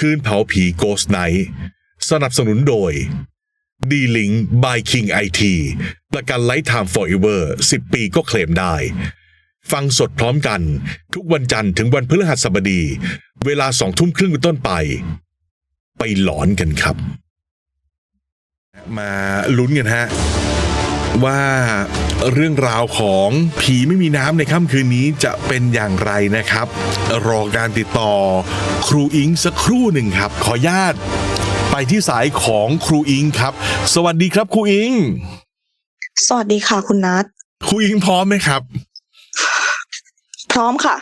คืนเผาผีโกสไนสนับสนุนโดย d l i n k by King IT ประกันไลฟ์ไทม์ forever 10ปีก็เคลมได้ ฟังสดพร้อมกัน ทุกวันจันทร์ถึงวันพฤหัสบดี เวลาสองทุ่มครึ่งเป็นต้นไป ไปหลอนกันครับ มาลุ้นกันฮะ ว่าเรื่องราวของผีไม่มีน้ำในค่ำคืนนี้จะเป็นอย่างไรนะครับ รอการติดต่อครูอิงสักครู่หนึ่งครับ ขออนุญาตไปที่สายของครูอิงครับ สวัสดีครับครูอิง สวัสดีค่ะคุณนัทครูอิงพร้อมไหมครับ พร้อมค่ะ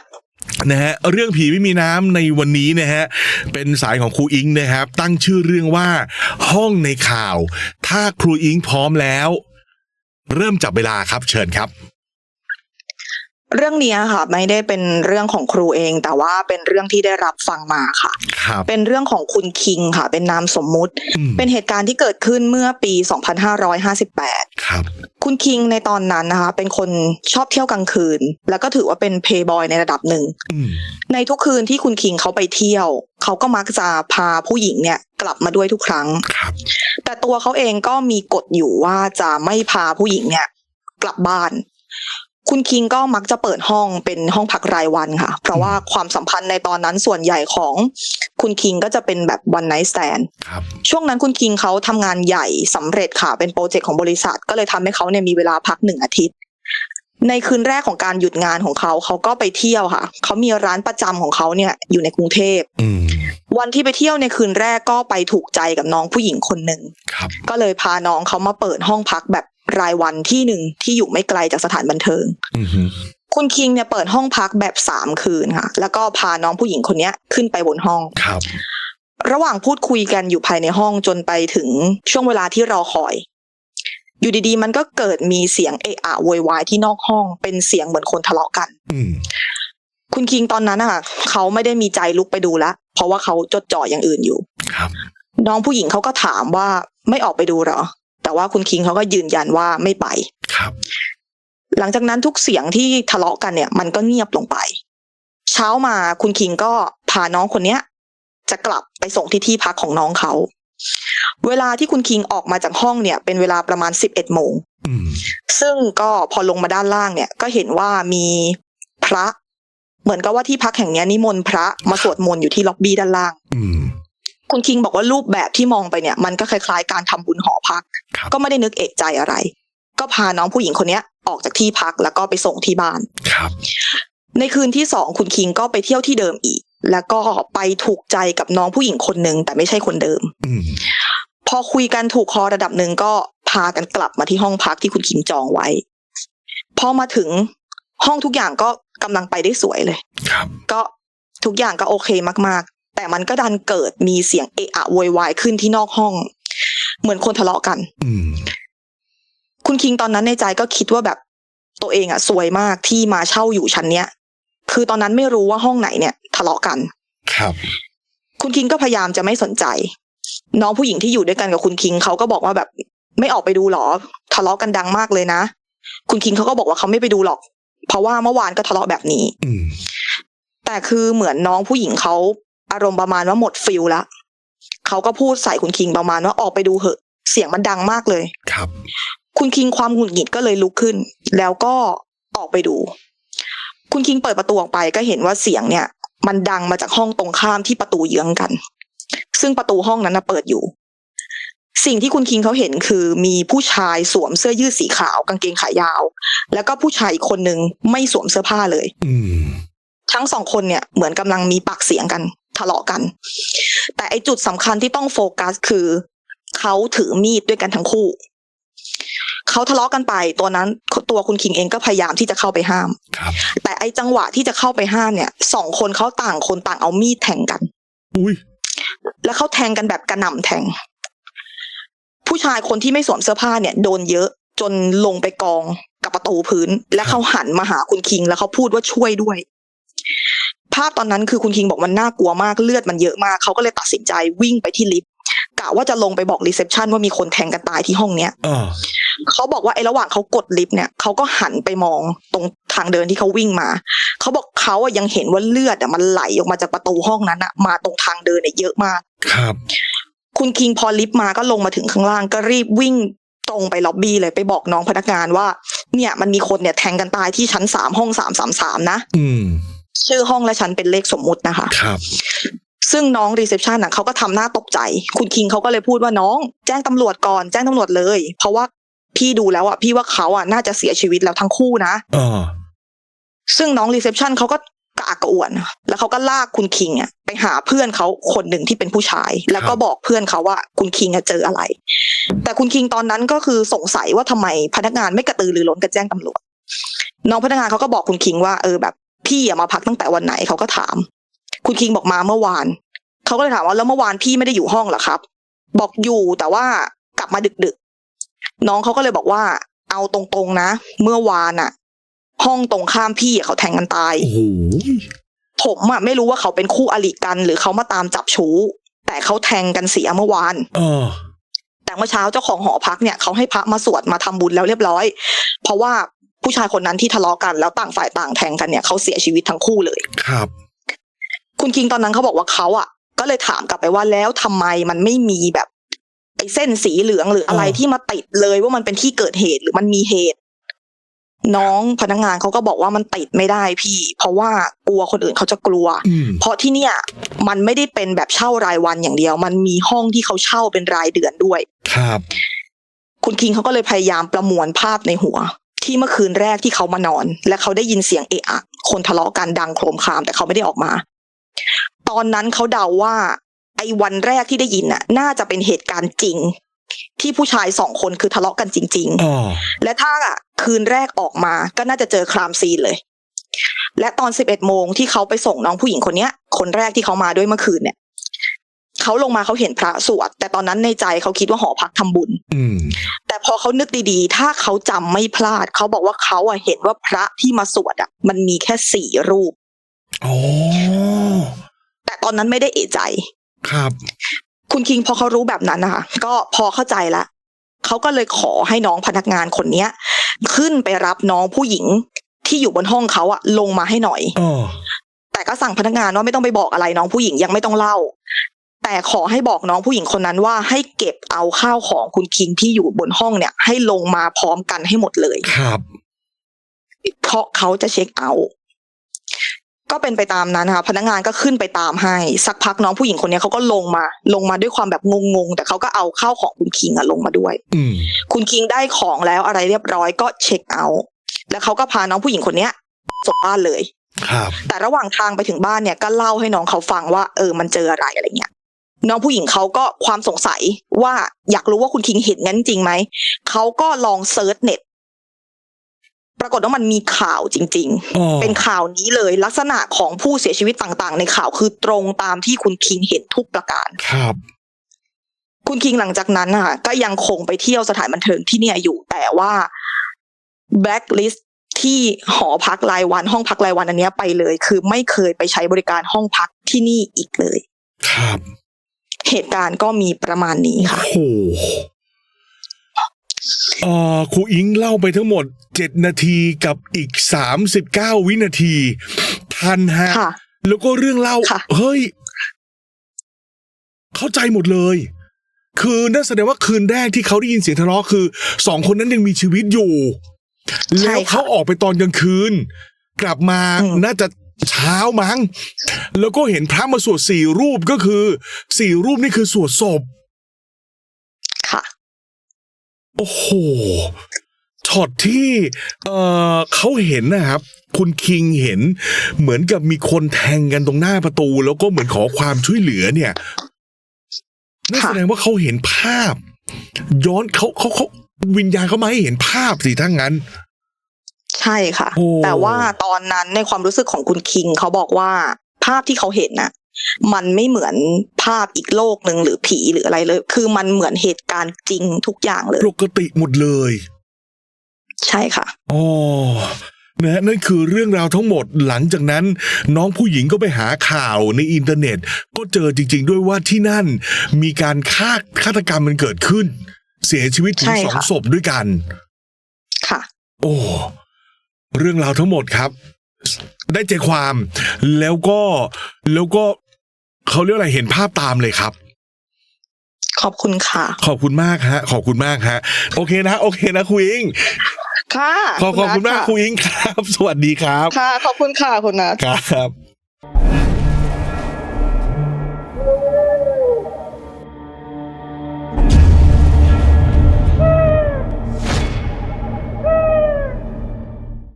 นะฮะเรื่องผีไม่มีน้ำในวันนี้นะฮะเป็นสายของครูอิงนะครับ ตั้งชื่อเรื่องว่าห้องในข่าว ถ้าครูอิงพร้อมแล้ว เริ่มจับเวลาครับเชิญครับ เรื่องเนี้ยค่ะ ไม่ได้เป็นเรื่องของครูเอง แต่ว่าเป็นเรื่องที่ได้รับฟังมาค่ะครับเป็นเรื่องของคุณคิงค่ะ เป็นนามสมมุติอืมเป็นเหตุการณ์ที่เกิดขึ้นเมื่อปี 2558 ครับ คุณคิงในตอนนั้นนะคะ เป็นคนชอบเที่ยวกลางคืน แล้วก็ถือว่าเป็นเพย์บอยในระดับหนึ่งอืมในทุกคืนที่คุณคิงเขาไปเที่ยว เขาก็มักจะพาผู้หญิงเนี่ยกลับมาด้วยทุกครั้งครับแต่ตัวเขาเองก็มีกฎอยู่ว่าจะไม่พาผู้หญิงเนี่ยกลับบ้าน คุณคิงก็มักจะเปิดห้องเป็นห้องพักรายวันค่ะ เพราะว่าความสัมพันธ์ในตอนนั้นส่วนใหญ่ของคุณคิงก็จะเป็นแบบวันไนท์ t แ a นครับช่วงนั้นคุณคิงเขาทำงานใหญ่สำเร็จค่ะ เป็นโปรเจกต์ของบริษัท ก็เลยทำให้เขาเนี่ยมีเวลาพักหนึ่งอาทิตย์ ในคืนแรกของการหยุดงานของเขาเขาก็ไปเที่ยวค่ะ เขามีร้านประจำของเขาเนี่ยอยู่ในกรุงเทพอืมวันที่ไปเที่ยวในคืนแรกก็ไปถูกใจกับน้องผู้หญิงคนหนึ่งครับก็เลยพาน้องเขามาเปิดห้องพักแบบ รายวันที่หนึ่งที่อยู่ไม่ไกลจากสถานบันเทิงอือฮึคุณคิงเนี่ยเปิดห้องพักแบบสามคืนค่ะ แล้วก็พาน้องผู้หญิงคนเนี้ยขึ้นไปบนห้องครับ ระหว่างพูดคุยกันอยู่ภายในห้องจนไปถึงช่วงเวลาที่รอคอย อยู่ดีๆ มันก็เกิดมีเสียงเอะอะโวยวายที่นอกห้อง เป็นเสียงเหมือนคนทะเลาะกันอืมคุณคิงตอนนั้นอะเขาไม่ได้มีใจลุกไปดูละเพราะว่าเขาจดจ่ออย่างอื่นอยู่ ครับ น้องผู้หญิงเขาก็ถามว่าไม่ออกไปดูเหรอ แต่ว่าคุณคิงเขาก็ยืนยันว่าไม่ไปครับ หลังจากนั้นทุกเสียงที่ทะเลาะกันเนี่ย มันก็เงียบลงไป เช้ามาคุณคิงก็พาน้องคนเนี้ย จะกลับไปส่งที่ที่พักของน้องเขา เวลาที่คุณคิงออกมาจากห้องเนี่ย เป็นเวลาประมาณสิบเอ็ดโมงอืมซึ่งก็พอลงมาด้านล่างเนี่ย ก็เห็นว่ามีพระ เหมือนกับว่าที่พักแห่งเนี้ยนิมนต์พระมาสวดมนต์อยู่ที่ล็อบบี้ด้านล่างอืม คุณคิงบอกว่ารูปแบบที่มองไปเนี่ย มันก็คล้ายๆ การทำบุญหอพักครับก็ไม่ได้นึกเอกใจอะไร ก็พาน้องผู้หญิงคนเนี้ยออกจากที่พักแล้วก็ไปส่งที่บ้านครับ ในคืนที่สองคุณคิงก็ไปเที่ยวที่เดิมอีก แล้วก็ไปถูกใจกับน้องผู้หญิงคนหนึ่งแต่ไม่ใช่คนเดิมอืมพอคุยกันถูกคอระดับหนึ่งก็พากันกลับมาที่ห้องพักที่คุณคิงจองไว้พอมาถึงห้องทุกอย่างก็กำลังไปได้สวยเลย ครับ ก็ทุกอย่างก็โอเคมากๆ แต่มันก็ดันเกิดมีเสียงเอะอะโวยวายขึ้นที่นอกห้อง เหมือนคนทะเลาะกันอืมคุณคิงตอนนั้นในใจก็คิดว่าแบบตัวเองอะซวยมากที่มาเช่าอยู่ชั้นเนี้ย คือตอนนั้นไม่รู้ว่าห้องไหนเนี่ย ทะเลาะกัน ครับ คุณคิงก็พยายามจะไม่สนใจ น้องผู้หญิงที่อยู่ด้วยกันกับคุณคิงเขาก็บอกว่าแบบไม่ออกไปดูหรอ ทะเลาะกันดังมากเลยนะ คุณคิงเขาก็บอกว่าเขาไม่ไปดูหรอก เพราะว่าเมื่อวานก็ทะเลาะแบบนี้อืมแต่คือเหมือนน้องผู้หญิงเขา อารมณ์ประมาณว่าหมดฟิลละเขาก็พูดใส่คุณคิงประมาณว่าออกไปดูเหอะ เสียงมันดังมากเลยครับ คุณคิงความหงุดหงิดก็เลยลุกขึ้น แล้วก็ออกไปดู คุณคิงเปิดประตูออกไปก็เห็นว่าเสียงเนี่ย มันดังมาจากห้องตรงข้ามที่ประตูเยื้องกัน ซึ่งประตูห้องนั้นนะเปิดอยู่ สิ่งที่คุณคิงเขาเห็นคือมีผู้ชายสวมเสื้อยืดสีขาวกางเกงขายาว แล้วก็ผู้ชายอีกคนนึงไม่สวมเสื้อผ้าเลย อืมทั้งสองคนเนี่ยเหมือนกำลังมีปากเสียงกัน ทะเลาะกัน แต่ไอจุดสำคัญที่ต้องโฟกัสคือเขาถือมีดด้วยกันทั้งคู่เขาทะเลาะกันไปตัวนั้นตัวคุณคิงเองก็พยายามที่จะเข้าไปห้ามครับแต่ไอจังหวะที่จะเข้าไปห้ามเนี่ยสองคนเขาต่างคนต่างเอามีดแทงกัน อุ้ยแล้วเขาแทงกันแบบกระหน่ำแทง ผู้ชายคนที่ไม่สวมเสื้อผ้าเนี่ย โดนเยอะจนลงไปกองกับประตูพื้น และเขาหันมาหาคุณคิง แล้วเขาพูดว่าช่วยด้วยภาพตอนนั้นคือคุณคิงบอกมันน่ากลัวมากเลือดมันเยอะมากเขาก็เลยตัดสินใจวิ่งไปที่ลิฟต์กะว่าจะลงไปบอกรีเซพชันว่ามีคนแทงกันตายที่ห้องเนี้ยอ่าเขาบอกว่าไอ้ระหว่างเขากดลิฟต์เนี่ยเขาก็หันไปมองตรงทางเดินที่เขาวิ่งมาเขาบอกเขาอะยังเห็นว่าเลือดอะมันไหลออกมาจากประตูห้องนั้นอะมาตรงทางเดินเนี่ยเยอะมากครับ คุณคิงพอลิฟต์มาก็ลงมาถึงข้างล่างก็รีบวิ่งตรงไปล็อบบี้เลยไปบอกน้องพนักงานว่า เนี่ยมันมีคนเนี่ยแทงกันตายที่ชั้นสามห้องสามสามสามนะ อืม ชื่อห้องและชั้นเป็นเลขสมมุตินะคะครับ ซึ่งน้องรีเซพชันอะเขาก็ทำหน้าตกใจ คุณคิงเขาก็เลยพูดว่าน้อง แจ้งตำรวจก่อนแจ้งตำรวจเลย เพราะว่าพี่ดูแล้วอะพี่ว่าเขาอะน่าจะเสียชีวิตแล้วทั้งคู่นะอ่าซึ่งน้องรีเซพชันเขาก็กระอักกระอ่วน แล้วเขาก็ลากคุณคิงอะไปหาเพื่อนเขาคนหนึ่งที่เป็นผู้ชาย แล้วก็บอกเพื่อนเขาว่าคุณคิงอะเจออะไร แต่คุณคิงตอนนั้นก็คือสงสัยว่าทำไมพนักงานไม่กระตือรือร้นกับแจ้งตำรวจน้องพนักงานเขาก็บอกคุณคิงว่าเออแบบ พี่อะมาพักตั้งแต่วันไหนเขาก็ถาม คุณคิงบอกมาเมื่อวานเขาก็เลยถามว่าแล้วเมื่อวานพี่ไม่ได้อยู่ห้องเหรอครับ บอกอยู่แต่ว่ากลับมาดึกๆ น้องเขาก็เลยบอกว่า เอาตรงๆนะ เมื่อวานอะห้องตรงข้ามพี่อะเขาแทงกันตายโอ้โหผมอะไม่รู้ว่าเขาเป็นคู่อริกัน หรือเขามาตามจับชู้ แต่เขาแทงกันเสียเมื่อวานเออแต่เมื่อเช้าเจ้าของหอพักเนี่ยเขาให้พระมาสวดมาทำบุญแล้วเรียบร้อย เพราะว่า ผู้ชายคนนั้นที่ทะเลาะกันแล้วต่างฝ่ายต่างแทงกันเนี่ยเขาเสียชีวิตทั้งคู่เลย ครับ คุณคิงตอนนั้นเขาบอกว่าเขาอะ ก็เลยถามกลับไปว่าแล้วทำไมมันไม่มีแบบไอ้เส้นสีเหลืองหรืออะไรอ่าที่มาติดเลยว่ามันเป็นที่เกิดเหตุหรือมันมีเหตุ น้องพนักงานเขาก็บอกว่ามันติดไม่ได้พี่ เพราะว่ากลัวคนอื่นเขาจะกลัวอืมเพราะที่เนี่ย มันไม่ได้เป็นแบบเช่ารายวันอย่างเดียว มันมีห้องที่เขาเช่าเป็นรายเดือนด้วย ครับ คุณคิงเขาก็เลยพยายามประมวลภาพในหัว ที่เมื่อคืนแรกที่เขามานอน และเขาได้ยินเสียงเอะอะคนทะเลาะกันดังโครมครามแต่เขาไม่ได้ออกมา ตอนนั้นเขาเดาว่า ไอ้วันแรกที่ได้ยินน่ะ น่าจะเป็นเหตุการณ์จริง ที่ผู้ชายสองคนคือทะเลาะกันจริงๆอ๋อและถ้าคืนแรกออกมาก็น่าจะเจอครามซีนเลย และตอน11โมงที่เขาไปส่งน้องผู้หญิงคนเนี้ย คนแรกที่เขามาด้วยเมื่อคืนเนี่ย เขาลงมาเขาเห็นพระสวด แต่ตอนนั้นในใจเขาคิดว่าหอพักทำบุญ อืมแต่พอเขานึกดีๆ ถ้าเขาจำไม่พลาด เขาบอกว่าเขาอะเห็นว่าพระที่มาสวดอะมันมีแค่สี่รูปอ๋อแต่ตอนนั้นไม่ได้เอะใจ ครับ คุณคิงพอเขารู้แบบนั้นนะคะก็พอเข้าใจละเขาก็เลยขอให้น้องพนักงานคนเนี้ย ขึ้นไปรับน้องผู้หญิงที่อยู่บนห้องเขาอะลงมาให้หน่อยอ๋อแต่ก็สั่งพนักงานว่าไม่ต้องไปบอกอะไรน้องผู้หญิงยังไม่ต้องเล่า แต่ขอให้บอกน้องผู้หญิงคนนั้นว่าให้เก็บเอาข้าวของคุณคิงที่อยู่บนห้องเนี่ย ให้ลงมาพร้อมกันให้หมดเลยครับเพราะเขาจะเช็คเอาท์ก็เป็นไปตามนั้นนะคะพนักงานก็ขึ้นไปตามให้ สักพักน้องผู้หญิงคนนี้เขาก็ลงมา ลงมาด้วยความแบบงงๆแต่เขาก็เอาข้าวของคุณคิงอะลงมาด้วยอืมคุณคิงได้ของแล้วอะไรเรียบร้อยก็เช็คเอาท์แล้วเขาก็พาน้องผู้หญิงคนเนี้ยส่งบ้านเลย ครับ แต่ระหว่างทางไปถึงบ้านเนี่ยก็เล่าให้น้องเขาฟังว่า เออมันเจออะไรอะไรเงี้ย น้องผู้หญิงเขาก็ความสงสัยว่าอยากรู้ว่าคุณคิงเห็นงั้นจริงไหม เขาก็ลองเซิร์ชเน็ต ปรากฏว่ามันมีข่าวจริงอ๋อๆเป็นข่าวนี้เลยลักษณะของผู้เสียชีวิตต่างๆ ในข่าวคือตรงตามที่คุณคิงเห็นทุกประการครับคุณคิงหลังจากนั้นนะคะก็ยังคงไปเที่ยวสถานบันเทิงที่เนี่ยอยู่ แต่ว่าแบล็คลิสที่หอพักรายวัน ห้องพักรายวันอันเนี้ยไปเลย คือไม่เคยไปใช้บริการห้องพักที่นี่อีกเลย ครับ เหตุการณ์ก็มีประมาณนี้ค่ะ โอ้โหเอ่อครูอิงเล่าไปทั้งหมดเจ็ดนาทีกับอีกสามสิบเก้าวินาที ทันฮะ ค่ะ แล้วก็เรื่องเล่า ค่ะ เฮ้ย เข้าใจหมดเลย คือนั่นแสดงว่าคืนแรกที่เขาได้ยินเสียงทะเลาะคือสองคนนั้นยังมีชีวิตอยู่ ใช่แล้วค่ะเขาออกไปตอนกลางคืน กลับมาอืม น่าจะ เช้ามั้ง แล้วก็เห็นพระมาสวดสี่รูปก็คือสี่รูปนี่คือสวดศพ ค่ะ โอ้โหช็อตที่เออเขาเห็นนะครับ คุณคิงเห็น เหมือนกับมีคนแทงกันตรงหน้าประตู แล้วก็เหมือนขอความช่วยเหลือเนี่ยนั่นค่ะแสดงว่าเขาเห็นภาพ ย้อนเขาเขาเขาวิญญาณเขามาให้เห็นภาพสิถ้างั้น ใช่ค่ะ โอ้ แต่ว่าตอนนั้นในความรู้สึกของคุณคิงเขาบอกว่าภาพที่เขาเห็นน่ะ มันไม่เหมือนภาพอีกโลกหนึ่งหรือผีหรืออะไรเลย คือมันเหมือนเหตุการณ์จริงทุกอย่างเลย ปกติหมดเลย ใช่ค่ะ อ๋อนะฮะนั่นคือเรื่องราวทั้งหมดหลังจากนั้น น้องผู้หญิงก็ไปหาข่าวในอินเทอร์เน็ต ก็เจอจริง ๆ ด้วยว่าที่นั่น มีการฆ่าฆาตกรรมมันเกิดขึ้น เสียชีวิตถึงใช่สองค่ะศพด้วยกัน ค่ะ โอ้ เรื่องราวทั้งหมดครับ ได้ใจความแล้วก็แล้วก็เขาเรียกอะไรเห็นภาพตามเลยครับขอบคุณค่ะ ขอบคุณมากฮะ ขอบคุณมากฮะ โอเคนะ โอเคนะคุยอิงค่ะ ขอบขอบคุณมากนัทคุยอิงครับ สวัสดีครับ ค่ะ ขอบคุณค่ะคุณนัทครับ